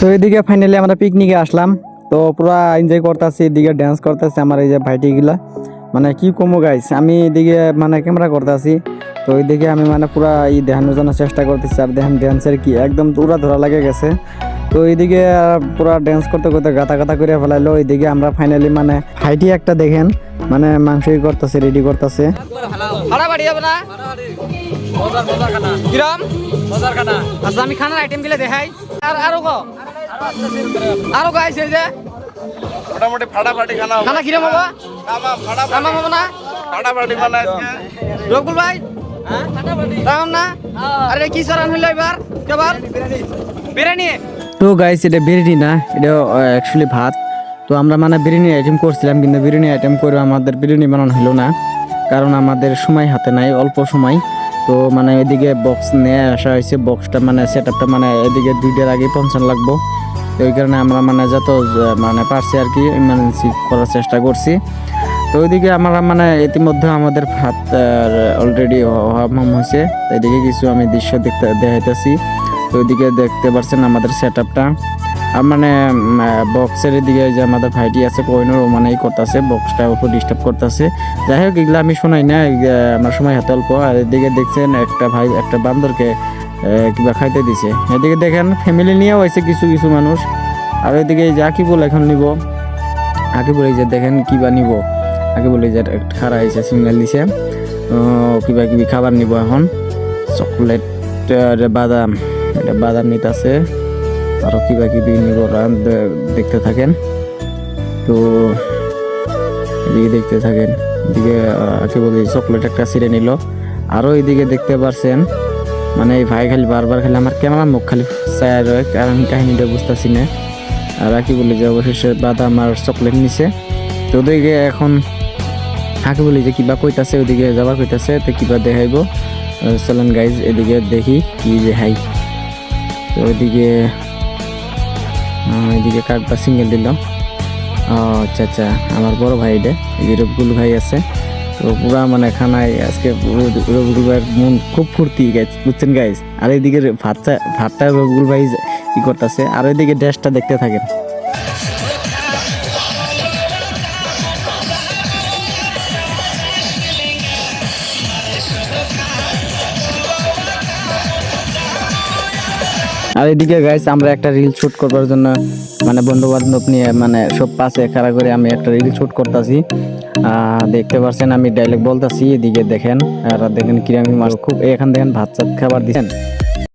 তো এদিকে ফাইনালি আমরা পিকনিকে আসলাম। তো পুরা এনজয় করতেছি, এদিকে ড্যান্স করতেছে আমার এই যে ভাইটিগুলা। মানে কি কমো গাইস আমি এদিকে মানে ক্যামেরা করতেছি। তো ওইদিকে আমি মানে পুরা এই দেখানোর জন্য চেষ্টা করতেছি, আর দেখেন ড্যান্সের কি একদম পুরা ধরা লাগে গেছে। তো এইদিকে পুরা ড্যান্স করতে করতে গাতা গাতা করে ফেলাইলো। এইদিকে আমরা ফাইনালি মানে ভাইটি একটা দেখেন মানে মাংসই করতেছে রেডি করতেছে। কিরম? আচ্ছা আমি খানার আইটেমগুলো দেখাই। আর আরও গো আরও গো আইছে যে। মোটামুটি ফাটাফাটি খানা খানা কিরম হব? হব না? ফাটাফাটি আজকে। রকুল ভাই? না? আরে কি সরান হইল এবার? বিরিয়ানি। তো গাইস এটা বিরিয়ানি না এটা অ্যাকচুয়ালি ভাত। তো আমরা মানে বিরিয়ানি আইটেম করছিলাম কিন্তু বিরিয়ানি আইটেম করে আমাদের বিরিয়ানি বানানো হলো না। কারণ আমাদের সময় হাতে নাই অল্প সময়। তো মানে এদিকে বক্স নিয়ে আসা হয়েছে। বক্সটা মানে সেট আপটা মানে এদিকে দুইটার আগে পৌঁছান লাগবো। তো ওই কারণে আমরা মানে যত মানে পারছি আর কি ইমার্জেন্সি করার চেষ্টা করছি। তো ওইদিকে আমরা মানে ইতিমধ্যে আমাদের ভাত অলরেডি হওয়া, হয়েছে। এদিকে কিছু আমি দৃশ্য দেখতে, দেখাইতেছি। তো ওইদিকে দেখতে পারছেন আমাদের সেট আপটা মানে বক্সের দিকে যে আমাদের ভাইটি আছে কোহিনুর ও মানে ই করতেছে বক্সটা উপর ডিস্টার্ব করতেছে। যাই হোক, এগুলো আমি শোনাই না আমার সময় হাতে অল্প, আর এদিকে দেখছেন একটা ভাই, একটা বান্দরকে কিবা খাইতে দিছে। এদিকে দেখেন ফ্যামিলি নিয়েও হয়েছে কিছু কিছু মানুষ। আর এদিকে যে আকিবুল এখন নিব। আকিবুল এই যে দেখেন কিবা নিব। আকিবুল এই যে একটা খারা হয়েছে সিগন্যাল দিছে। কিবা কিবি খাবার নিব এখন। চকলেট বাদাম এটা বাদাম নিতেছে। আরও কিবা কিবি নিব। রান দেখতে থাকেন। তো এদিকে দেখতে থাকেন। এদিকে কি বলি চকলেট একটা ছিঁড়ে নিল। আরও এদিকে দেখতে পারছেন। মানে এই ভাই খালি বারবার খালি আমার ক্যামেরা মুখ খালি চায় রয় কারণ কাহিনীটা বুঝতেছি না। আর কি বলি যে অবশেষে বাদাম আর চকলেট নিছে। তো ওদিকে এখন হাকে বলি যে কিবা কইতাছে, ওদিকে যাবার কইতাছে, তো কিবা দেখাইব। চলেন গাইজ এদিকে দেখি কি দেখাই তো ওইদিকে এদিকে কার্ডটা সিঙ্গেল দিল। আচ্ছা আচ্ছা আমার বড় ভাই এটা এই যে রবগুল ভাই আছে। তো পুরা মানে খানায় আজকে রবগুল ভাইয়ের মন খুব ফুর্তি গাইজ বুঝছেন গাইজ আর এদিকে ভাতটা ভাতটা রবগুল ভাই ই করতেছে, আর এদিকে ড্রেসটা দেখতে থাকেন। আর এদিকে গাইস আমরা একটা রিল শুট করবার জন্য মানে বন্ধু বান্ধব নিয়ে মানে সব পাশে খাড়া করে আমি একটা রিল শুট করতেছি। দেখতে পাচ্ছেন আমি ডাইলেক্ট বলতেছি, এদিকে দেখেন, আর দেখেন কিরামি মাছ। খুব, এখান দেখেন ভাত চাত খাবার দিচ্ছেন।